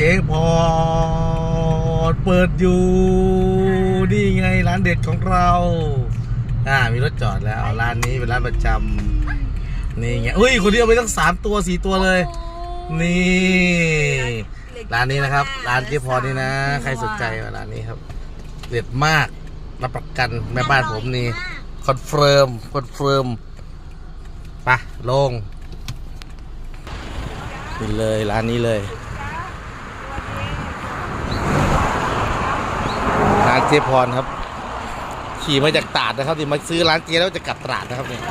เจ๊พอดเปิดอยู่ นี่ไงร้านเด็ดของเรา อ่า มีรถจอดแล้วร้านนี้เป็นร้านประจำนี่ไงอุ้ยคนนี้เอาไปตั้งสามตัวสี่ตัวเลย นี่ ร้านนี้นะครับ ร้านเจ๊พรนี่นะ ใครสนใจมาร้านนี้ครับ เด็ดมากรับประกันแม่บ้านผมนี่คอนเฟิร์มคอนเฟิร์มไปะลงนี่เลยร้านนี้เลย ร้าน เจ๊พรครับ ขี่มาจากตราดนะครับที่มาซื้อร้านเจ๊แล้วจะกลับตราดนะครับเนี่ย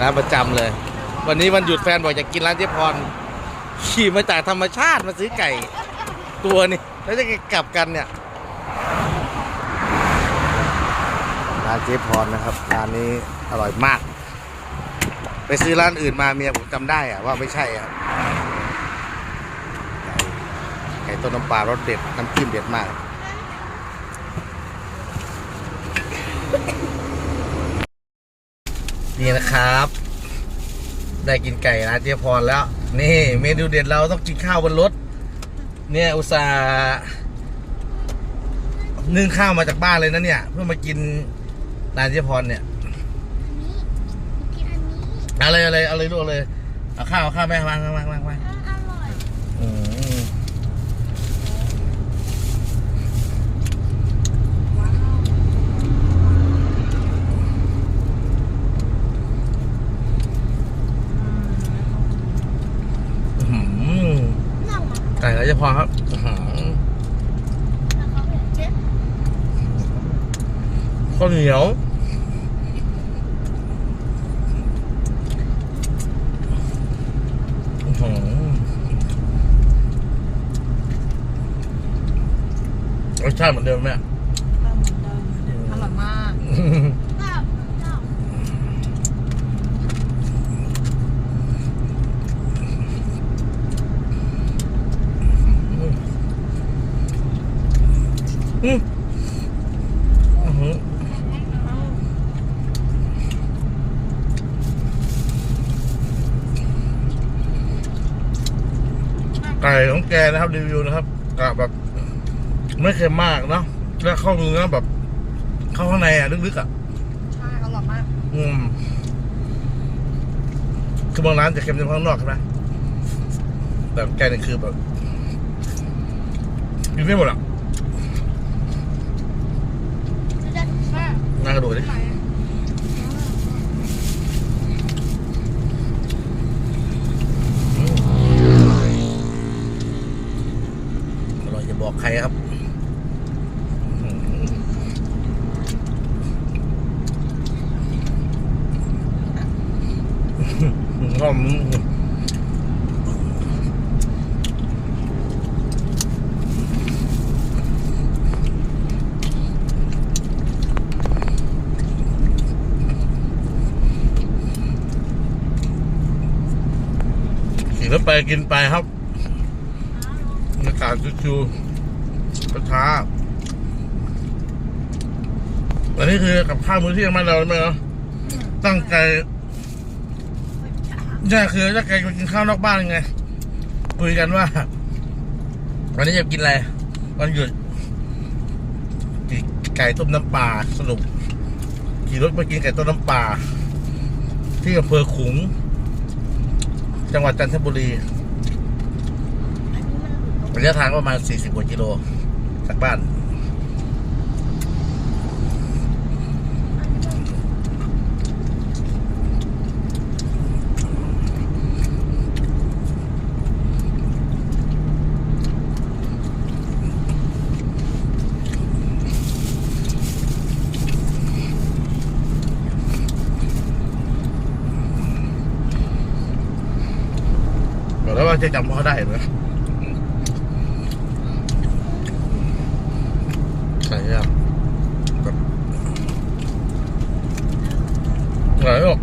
ร้านประจำเลย วันนี้วันหยุดแฟนบอกจะกินร้านเจ๊พร ขี่มาจากธรรมชาติมาซื้อไก่ ตัวนี่แล้วจะกลับกันเนี่ยร้านเจ๊พรนะครับร้านนี้อร่อยมาก ไปซื้อร้านอื่นมาเมียผมจำได้อะว่าไม่ใช่อะไก่ต้นน้ำปลารสเด็ดน้ำจิ้มเด็ดมาก นี่นะครับ ได้กินไก่ร้านเจ๊พรแล้ว นี่เมนูเด็ดเราต้องกินข้าวบนรถ เนี่ยอุตส่าห์นึ่งข้าวมาจากบ้านเลยนะเนี่ย เพื่อมากินร้านเจ๊พรเนี่ยกินอันนี้เอาเลยเอาเลยเอาเลยลูกเอาเลยเอาข้าวเอาข้าวแม่วางวางวางวางวาง อร่อย อืมอื้อหือ น่ารัก ไก่แล้ว จะพอครับข้าวเหนียวรสชาติเหมือนเดิมไหม อร่อยมาก ก็ก็ อืมอื้อหือไก่ของแกนะครับ รีวิวนะครับกะแบบ ไม่เค็มมากเนาะแล้วเข้าเนื้อแบบ เข้าข้างในอะลึกๆอะใช่อร่อยมาก อืมคือบางร้านจะเค็มจากข้างนอกใช่ไหมแต่แกนี่คือแบบกินไม่หมดอะจะแม่ น่ากระโดดดิอร่อยจะบอกใครครับอืมหอมกิน แล้วไปกินไปครับบรรยากาศชิวๆกระทาอันนี้คือกับข้าวมื้อเที่ยงมานเราไหมเนาะตั้งใจเนี่คือตั้งใจไปกินข้าวนอกบ้านไง คุยกันว่า วันนี้จะกินอะไรวันหยุดไก่ต้มน้ำปลาสรุปขี่รถมากินไก่ต้มน้ำปลาที่อำเภอขุง จังหวัดจันทบุรีอันนี้มันระยะทางประมาณ 40 กว่ากิโลจากบ้าน บอกแล้วว่า จะจำเขาได้ไหมใช่ครับแบบไหนลูก